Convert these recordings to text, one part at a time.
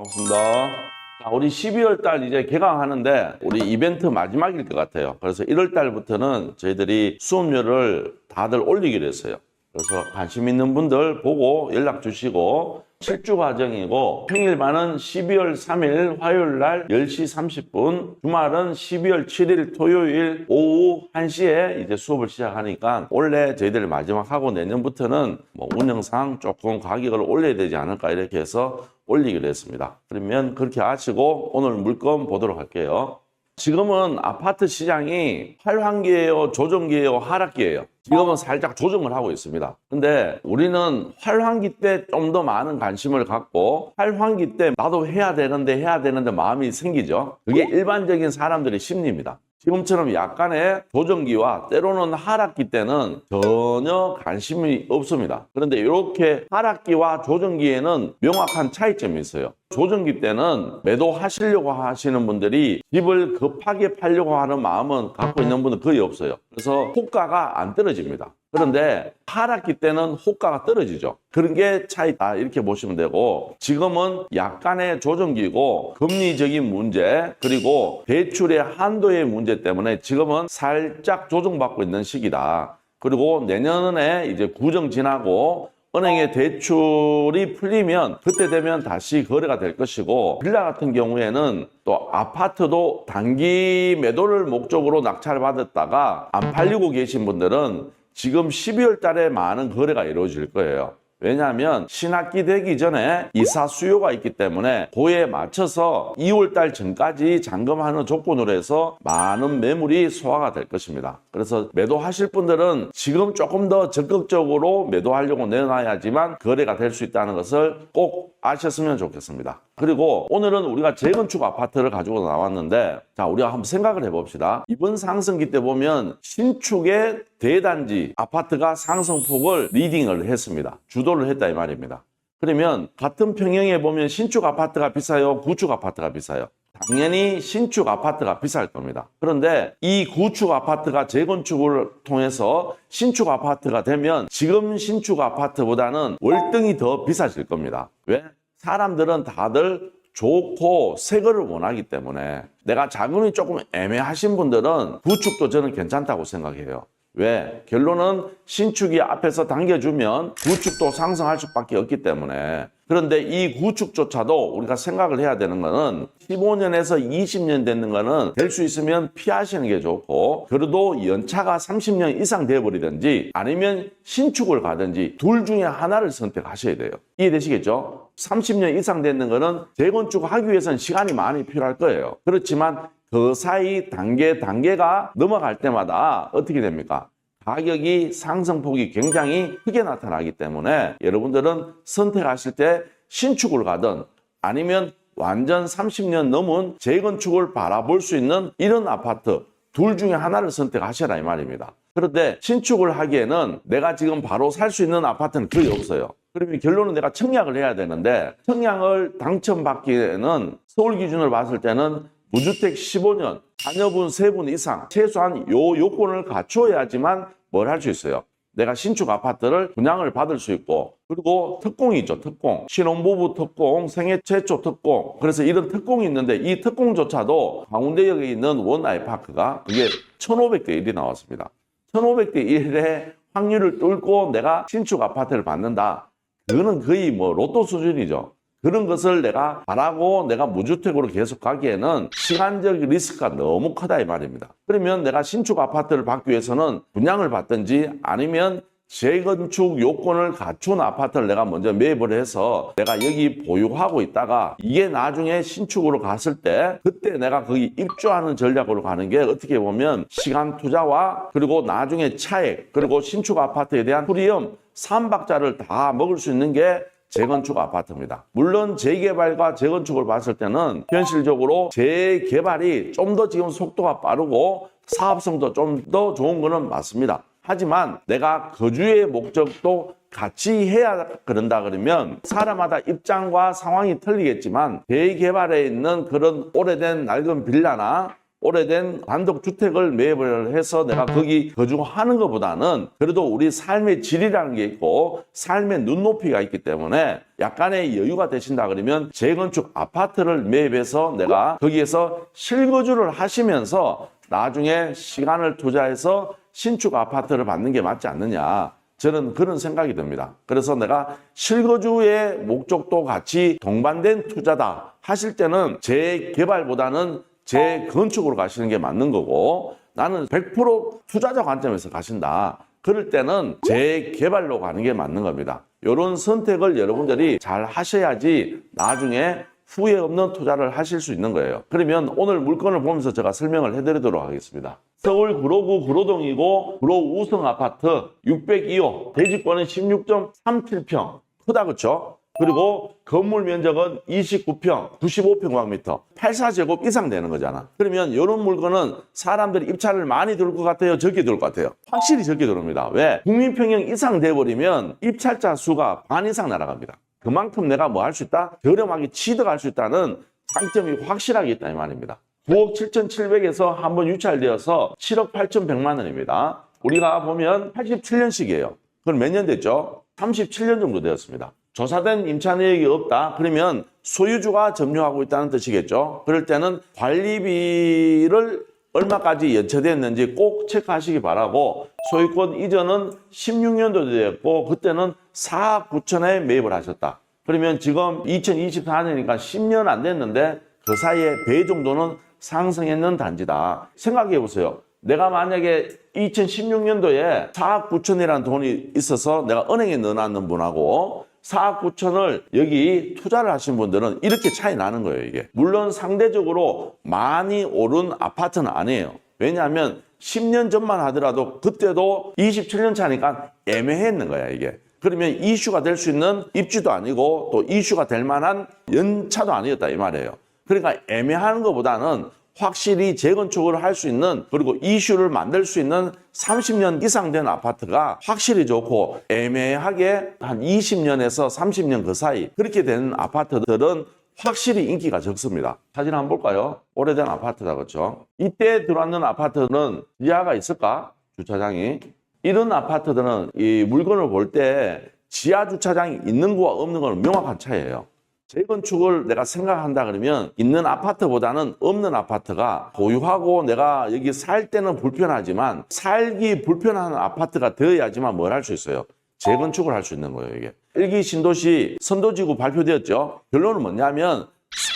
반갑습니다. 자, 우리 12월 달 이제 개강하는데 우리 이벤트 마지막일 것 같아요. 그래서 1월 달부터는 저희들이 수업료를 다들 올리기로 했어요. 그래서 관심 있는 분들 보고 연락 주시고 7주 과정이고 평일반은 12월 3일 화요일 날 10시 30분, 주말은 12월 7일 토요일 오후 1시에 이제 수업을 시작하니까 원래 저희들 마지막 하고 내년부터는 뭐 운영상 조금 가격을 올려야 되지 않을까 이렇게 해서 올리기로 했습니다. 그러면 그렇게 아시고 오늘 물건 보도록 할게요. 지금은 아파트 시장이 활황기예요, 조정기예요, 하락기예요. 지금은 살짝 조정을 하고 있습니다. 근데 우리는 활황기 때 좀 더 많은 관심을 갖고 활황기 때 나도 해야 되는데 해야 되는데 마음이 생기죠. 그게 일반적인 사람들의 심리입니다. 지금처럼 약간의 조정기와 때로는 하락기 때는 전혀 관심이 없습니다. 그런데 이렇게 하락기와 조정기에는 명확한 차이점이 있어요. 조정기 때는 매도하시려고 하시는 분들이 집을 급하게 팔려고 하는 마음은 갖고 있는 분은 거의 없어요. 그래서 호가가 안 떨어집니다. 그런데 하락기 때는 호가가 떨어지죠. 그런 게 차이다 이렇게 보시면 되고 지금은 약간의 조정기고 금리적인 문제 그리고 대출의 한도의 문제 때문에 지금은 살짝 조정받고 있는 시기다. 그리고 내년에 이제 구정 지나고 은행의 대출이 풀리면 그때 되면 다시 거래가 될 것이고 빌라 같은 경우에는 또 아파트도 단기 매도를 목적으로 낙찰을 받았다가 안 팔리고 계신 분들은 지금 12월 달에 많은 거래가 이루어질 거예요. 왜냐하면 신학기 되기 전에 이사 수요가 있기 때문에 그에 맞춰서 2월 달 전까지 잔금하는 조건으로 해서 많은 매물이 소화가 될 것입니다. 그래서 매도하실 분들은 지금 조금 더 적극적으로 매도하려고 내놔야지만 거래가 될 수 있다는 것을 꼭 아셨으면 좋겠습니다. 그리고 오늘은 우리가 재건축 아파트를 가지고 나왔는데 자 우리가 한번 생각을 해봅시다. 이번 상승기 때 보면 신축의 대단지 아파트가 상승폭을 리딩을 했습니다. 주도를 했다 이 말입니다. 그러면 같은 평형에 보면 신축 아파트가 비싸요, 구축 아파트가 비싸요. 당연히 신축 아파트가 비쌀 겁니다. 그런데 이 구축 아파트가 재건축을 통해서 신축 아파트가 되면 지금 신축 아파트보다는 월등히 더 비싸질 겁니다. 왜? 사람들은 다들 좋고 새 거를 원하기 때문에 내가 자금이 조금 애매하신 분들은 구축도 저는 괜찮다고 생각해요. 왜? 결론은 신축이 앞에서 당겨주면 구축도 상승할 수밖에 없기 때문에 그런데 이 구축조차도 우리가 생각을 해야 되는 거는 15년에서 20년 되는 거는 될 수 있으면 피하시는 게 좋고 그래도 연차가 30년 이상 돼버리든지 아니면 신축을 가든지 둘 중에 하나를 선택하셔야 돼요. 이해되시겠죠? 30년 이상 되는 거는 재건축 하기 위해서는 시간이 많이 필요할 거예요. 그렇지만 그 사이 단계 단계가 넘어갈 때마다 어떻게 됩니까? 가격이 상승폭이 굉장히 크게 나타나기 때문에 여러분들은 선택하실 때 신축을 가든 아니면 완전 30년 넘은 재건축을 바라볼 수 있는 이런 아파트 둘 중에 하나를 선택하셔라 이 말입니다. 그런데 신축을 하기에는 내가 지금 바로 살 수 있는 아파트는 거의 없어요. 그러면 결론은 내가 청약을 해야 되는데 청약을 당첨받기에는 서울 기준으로 봤을 때는 무주택 15년, 자녀분 3분 이상 최소한 요 요건을 갖추어야지만 뭘 할 수 있어요. 내가 신축 아파트를 분양을 받을 수 있고 그리고 특공이 있죠 특공. 신혼부부 특공 생애 최초 특공. 그래서 이런 특공이 있는데 이 특공조차도 강원대역에 있는 원 아이파크가 그게 1500대 1이 나왔습니다. 1500대 1의 확률을 뚫고 내가 신축 아파트를 받는다. 그거는 거의 뭐 로또 수준이죠 그런 것을 내가 바라고 내가 무주택으로 계속 가기에는 시간적 리스크가 너무 크다 이 말입니다. 그러면 내가 신축 아파트를 받기 위해서는 분양을 받든지 아니면 재건축 요건을 갖춘 아파트를 내가 먼저 매입을 해서 내가 여기 보유하고 있다가 이게 나중에 신축으로 갔을 때 그때 내가 거기 입주하는 전략으로 가는 게 어떻게 보면 시간 투자와 그리고 나중에 차액 그리고 신축 아파트에 대한 프리엄 삼박자를 다 먹을 수 있는 게 재건축 아파트입니다. 물론 재개발과 재건축을 봤을 때는 현실적으로 재개발이 좀 더 지금 속도가 빠르고 사업성도 좀 더 좋은 거는 맞습니다. 하지만 내가 거주의 목적도 같이 해야 그런다 그러면 사람마다 입장과 상황이 틀리겠지만 대개발에 있는 그런 오래된 낡은 빌라나 오래된 단독 주택을 매입을 해서 내가 거기 거주하는 것보다는 그래도 우리 삶의 질이라는 게 있고 삶의 눈높이가 있기 때문에 약간의 여유가 되신다 그러면 재건축 아파트를 매입해서 내가 거기에서 실거주를 하시면서 나중에 시간을 투자해서 신축 아파트를 받는 게 맞지 않느냐. 저는 그런 생각이 듭니다. 그래서 내가 실거주의 목적도 같이 동반된 투자다 하실 때는 재개발보다는 재건축으로 가시는 게 맞는 거고 나는 100% 투자자 관점에서 가신다. 그럴 때는 재개발로 가는 게 맞는 겁니다. 이런 선택을 여러분들이 잘 하셔야지 나중에 후회 없는 투자를 하실 수 있는 거예요. 그러면 오늘 물건을 보면서 제가 설명을 해드리도록 하겠습니다. 서울 구로구 구로동이고 구로 우성 아파트 602호 대지권은 16.37평 크다 그쵸? 그리고 건물 면적은 29평, 95평방미터, 84제곱 이상 되는 거잖아. 그러면 이런 물건은 사람들이 입찰을 많이 들을 것 같아요? 적게 들을 것 같아요? 확실히 적게 들어옵니다. 왜? 국민평형 이상 돼버리면 입찰자 수가 반 이상 날아갑니다. 그만큼 내가 뭐 할 수 있다? 저렴하게 취득할 수 있다는 장점이 확실하게 있다 이 말입니다. 9억 7,700에서 한번 유찰되어서 7억 8,100만 원입니다. 우리가 보면 87년식이에요. 그럼 몇년 됐죠? 37년 정도 되었습니다. 조사된 임차 내역이 없다. 그러면 소유주가 점유하고 있다는 뜻이겠죠. 그럴 때는 관리비를 얼마까지 연체됐는지 꼭 체크하시기 바라고 소유권 이전은 16년도 되었고 그때는 4억 9천에 매입을 하셨다. 그러면 지금 2024년이니까 10년 안 됐는데 그 사이에 배 정도는 상승했는 단지다. 생각해 보세요. 내가 만약에 2016년도에 4억 9천이라는 돈이 있어서 내가 은행에 넣어놨는 분하고 4억 9천을 여기 투자를 하신 분들은 이렇게 차이 나는 거예요, 이게. 물론 상대적으로 많이 오른 아파트는 아니에요. 왜냐하면 10년 전만 하더라도 그때도 27년 차니까 애매했는 거야, 이게. 그러면 이슈가 될 수 있는 입지도 아니고 또 이슈가 될 만한 연차도 아니었다, 이 말이에요. 그러니까 애매한 것보다는 확실히 재건축을 할 수 있는 그리고 이슈를 만들 수 있는 30년 이상 된 아파트가 확실히 좋고 애매하게 한 20년에서 30년 그 사이 그렇게 되는 아파트들은 확실히 인기가 적습니다. 사진 한번 볼까요? 오래된 아파트다 그렇죠? 이때 들어왔는 아파트는 지하가 있을까? 주차장이 이런 아파트들은 이 물건을 볼 때 지하 주차장이 있는 거와 없는 거는 명확한 차이예요. 재건축을 내가 생각한다 그러면 있는 아파트보다는 없는 아파트가 보유하고 내가 여기 살 때는 불편하지만 살기 불편한 아파트가 되어야지만 뭘 할 수 있어요. 재건축을 할 수 있는 거예요, 이게. 일기 신도시 선도지구 발표되었죠. 결론은 뭐냐면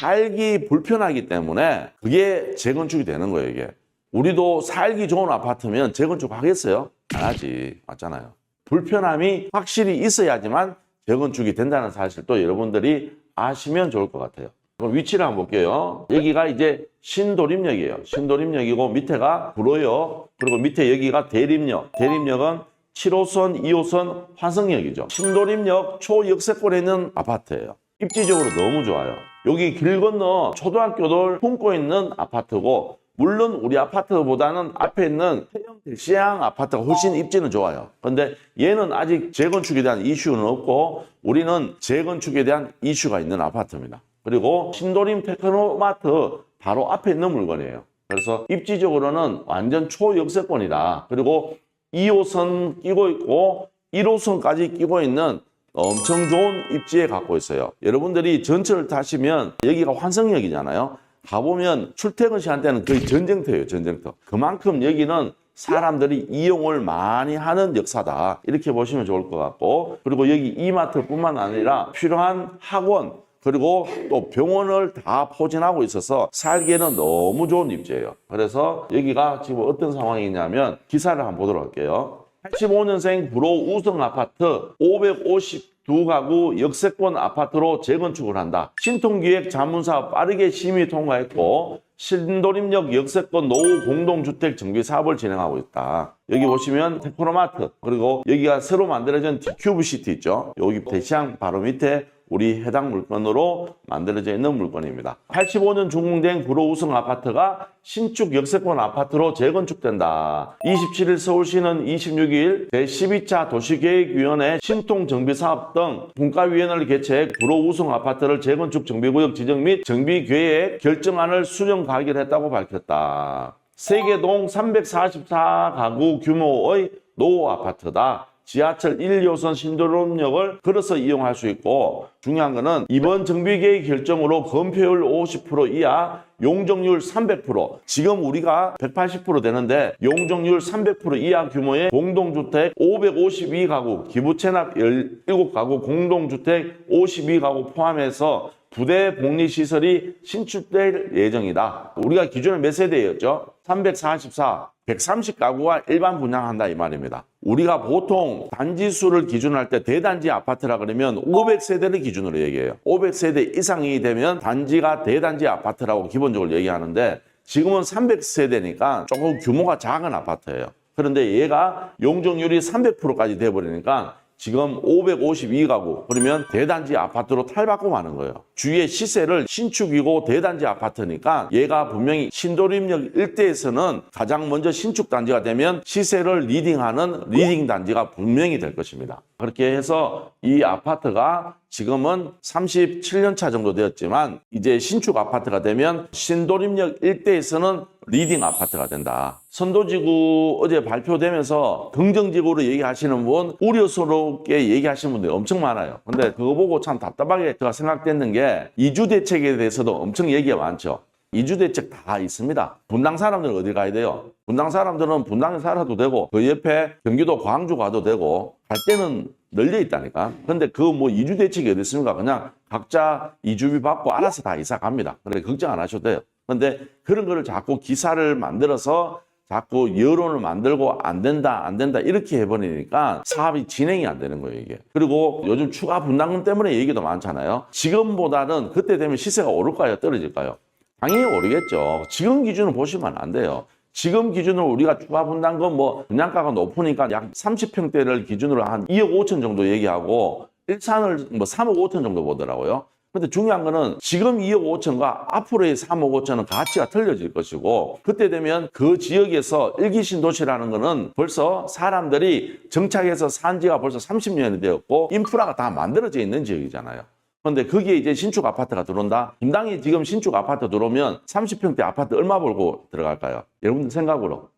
살기 불편하기 때문에 그게 재건축이 되는 거예요, 이게. 우리도 살기 좋은 아파트면 재건축 하겠어요? 안 하지. 맞잖아요. 불편함이 확실히 있어야지만 재건축이 된다는 사실도 여러분들이 아시면 좋을 것 같아요. 그럼 위치를 한번 볼게요. 여기가 이제 신도림역이에요. 신도림역이고 밑에가 구로역 그리고 밑에 여기가 대림역. 대림역은 7호선, 2호선 환승역이죠. 신도림역 초역세권에 있는 아파트예요. 입지적으로 너무 좋아요. 여기 길 건너 초등학교를 품고 있는 아파트고 물론 우리 아파트보다는 앞에 있는 시향 아파트가 훨씬 입지는 좋아요. 근데 얘는 아직 재건축에 대한 이슈는 없고 우리는 재건축에 대한 이슈가 있는 아파트입니다. 그리고 신도림 테크노마트 바로 앞에 있는 물건이에요. 그래서 입지적으로는 완전 초역세권이다. 그리고 2호선 끼고 있고 1호선까지 끼고 있는 엄청 좋은 입지에 갖고 있어요. 여러분들이 전철을 타시면 여기가 환승역이잖아요. 가보면 출퇴근 시간대는 거의 전쟁터예요, 전쟁터. 그만큼 여기는 사람들이 이용을 많이 하는 역사다. 이렇게 보시면 좋을 것 같고. 그리고 여기 이마트뿐만 아니라 필요한 학원, 그리고 또 병원을 다 포진하고 있어서 살기에는 너무 좋은 입지예요. 그래서 여기가 지금 어떤 상황이냐면 기사를 한번 보도록 할게요. 85년생 불호 우성 아파트 552가구 역세권 아파트로 재건축을 한다. 신통기획 자문사 빠르게 심의 통과했고 신도림역 역세권 노후 공동주택 정비 사업을 진행하고 있다. 여기 보시면 테크노마트 그리고 여기가 새로 만들어진 디큐브시티 있죠. 여기 대시양 바로 밑에 우리 해당 물건으로 만들어져 있는 물건입니다. 85년 준공된 구로 우승 아파트가 신축 역세권 아파트로 재건축된다. 27일 서울시는 26일 제12차 도시계획위원회 신통정비사업 등 분과위원회를 개최해 구로 우승 아파트를 재건축 정비구역 지정 및 정비계획 결정안을 수정 가결했다고 밝혔다. 세계동 344가구 규모의 노후 아파트다. 지하철 1호선 신도림역을 걸어서 이용할 수 있고 중요한 거는 이번 정비계획 결정으로 건폐율 50% 이하 용적률 300% 지금 우리가 180% 되는데 용적률 300% 이하 규모의 공동주택 552가구 기부채납 17가구 공동주택 52가구 포함해서 부대 복리시설이 신축될 예정이다. 우리가 기존에 몇 세대였죠? 344, 130가구가 일반 분양한다 이 말입니다. 우리가 보통 단지 수를 기준으로 할때 대단지 아파트라 그러면 500세대를 기준으로 얘기해요. 500세대 이상이 되면 단지가 대단지 아파트라고 기본적으로 얘기하는데 지금은 300세대니까 조금 규모가 작은 아파트예요. 그런데 얘가 용적률이 300%까지 돼버리니까 지금 552가구 그러면 대단지 아파트로 탈바꿈 하는 거예요. 주위의 시세를 신축이고 대단지 아파트니까 얘가 분명히 신도림역 일대에서는 가장 먼저 신축 단지가 되면 시세를 리딩하는 리딩 단지가 분명히 될 것입니다. 그렇게 해서 이 아파트가 지금은 37년 차 정도 되었지만 이제 신축 아파트가 되면 신도림역 일대에서는 리딩 아파트가 된다. 선도지구 어제 발표되면서 긍정적으로 얘기하시는 분, 우려스럽게 얘기하시는 분들이 엄청 많아요. 근데 그거 보고 참 답답하게 제가 생각됐는 게 이주 대책에 대해서도 엄청 얘기가 많죠. 이주 대책 다 있습니다. 분당 사람들은 어디 가야 돼요? 분당 사람들은 분당에 살아도 되고 그 옆에 경기도 광주 가도 되고 갈 때는 널려 있다니까. 근데 그 뭐 이주 대책이 어디 있습니까? 그냥 각자 이주비 받고 알아서 다 이사 갑니다. 그래 걱정 안 하셔도 돼요. 근데 그런 거를 자꾸 기사를 만들어서 자꾸 여론을 만들고 안 된다 안 된다 이렇게 해버리니까 사업이 진행이 안 되는 거예요 이게 그리고 요즘 추가 분담금 때문에 얘기도 많잖아요 지금보다는 그때 되면 시세가 오를까요 떨어질까요 당연히 오르겠죠 지금 기준을 보시면 안 돼요 지금 기준으로 우리가 추가 분담금 뭐 분양가가 높으니까 약 30평대를 기준으로 한 2억 5천 정도 얘기하고 일산을 뭐 3억 5천 정도 보더라고요 근데 중요한 거는 지금 2억 5천과 앞으로의 3억 5천은 가치가 틀려질 것이고 그때 되면 그 지역에서 일기 신도시라는 거는 벌써 사람들이 정착해서 산 지가 벌써 30년이 되었고 인프라가 다 만들어져 있는 지역이잖아요. 그런데 거기에 이제 신축 아파트가 들어온다. 분당이 지금 신축 아파트 들어오면 30평대 아파트 얼마 벌고 들어갈까요? 여러분들 생각으로.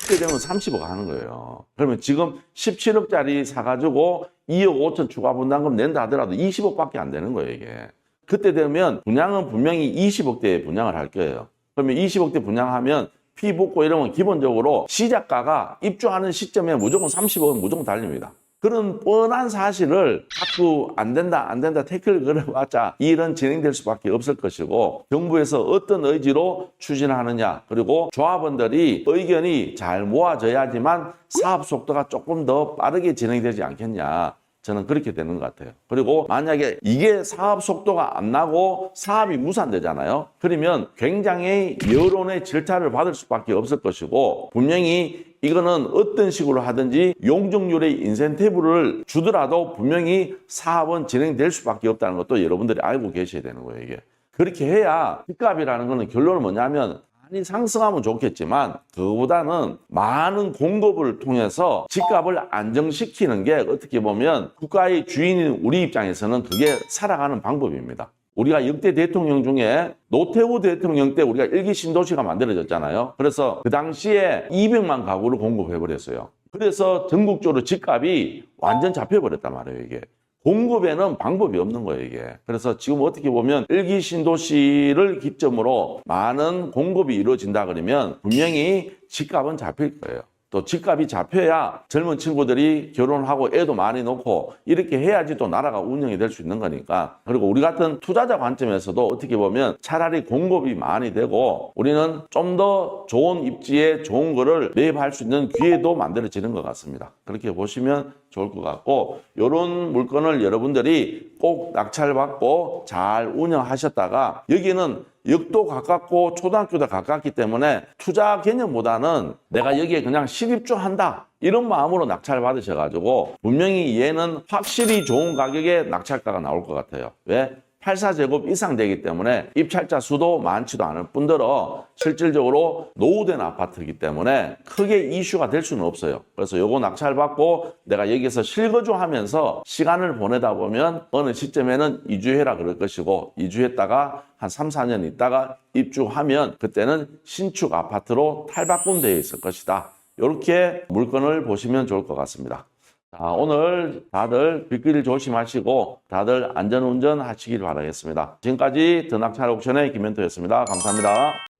그때 되면 30억 하는 거예요. 그러면 지금 17억짜리 사가지고 2억 5천 추가 분담금 낸다 하더라도 20억밖에 안 되는 거예요, 이게. 그때 되면 분양은 분명히 20억대에 분양을 할 거예요. 그러면 20억대 분양하면 피 붙고 이러면 기본적으로 시작가가 입주하는 시점에 무조건 30억은 무조건 달립니다. 그런 뻔한 사실을 자꾸 안 된다, 안 된다, 태클 걸어봤자 이 일은 진행될 수밖에 없을 것이고 정부에서 어떤 의지로 추진하느냐 그리고 조합원들이 의견이 잘 모아져야지만 사업 속도가 조금 더 빠르게 진행되지 않겠냐. 저는 그렇게 되는 것 같아요. 그리고 만약에 이게 사업 속도가 안 나고 사업이 무산되잖아요. 그러면 굉장히 여론의 질타를 받을 수밖에 없을 것이고 분명히 이거는 어떤 식으로 하든지 용적률의 인센티브를 주더라도 분명히 사업은 진행될 수밖에 없다는 것도 여러분들이 알고 계셔야 되는 거예요, 이게. 그렇게 해야 집값이라는 거는 결론은 뭐냐면 많이 상승하면 좋겠지만 그보다는 많은 공급을 통해서 집값을 안정시키는 게 어떻게 보면 국가의 주인인 우리 입장에서는 그게 살아가는 방법입니다. 우리가 역대 대통령 중에 노태우 대통령 때 우리가 일기 신도시가 만들어졌잖아요. 그래서 그 당시에 200만 가구를 공급해버렸어요. 그래서 전국적으로 집값이 완전 잡혀버렸단 말이에요, 이게. 공급에는 방법이 없는 거예요, 이게. 그래서 지금 어떻게 보면 일기 신도시를 기점으로 많은 공급이 이루어진다 그러면 분명히 집값은 잡힐 거예요. 또 집값이 잡혀야 젊은 친구들이 결혼하고 애도 많이 놓고 이렇게 해야지 또 나라가 운영이 될 수 있는 거니까 그리고 우리 같은 투자자 관점에서도 어떻게 보면 차라리 공급이 많이 되고 우리는 좀 더 좋은 입지에 좋은 거를 매입할 수 있는 기회도 만들어지는 것 같습니다. 그렇게 보시면 좋을 것 같고 이런 물건을 여러분들이 꼭 낙찰받고 잘 운영하셨다가 여기는 역도 가깝고 초등학교도 가깝기 때문에 투자 개념보다는 내가 여기에 그냥 실입주한다 이런 마음으로 낙찰 받으셔가지고 분명히 얘는 확실히 좋은 가격에 낙찰가가 나올 것 같아요. 왜? 84제곱 이상 되기 때문에 입찰자 수도 많지도 않을 뿐더러 실질적으로 노후된 아파트이기 때문에 크게 이슈가 될 수는 없어요. 그래서 요거 낙찰받고 내가 여기서 실거주하면서 시간을 보내다 보면 어느 시점에는 이주해라 그럴 것이고 이주했다가 한 3, 4년 있다가 입주하면 그때는 신축 아파트로 탈바꿈되어 있을 것이다. 이렇게 물건을 보시면 좋을 것 같습니다. 자, 오늘 다들 빗길 조심하시고 다들 안전운전 하시길 바라겠습니다. 지금까지 드낙찰 옥션의 김현토였습니다. 감사합니다.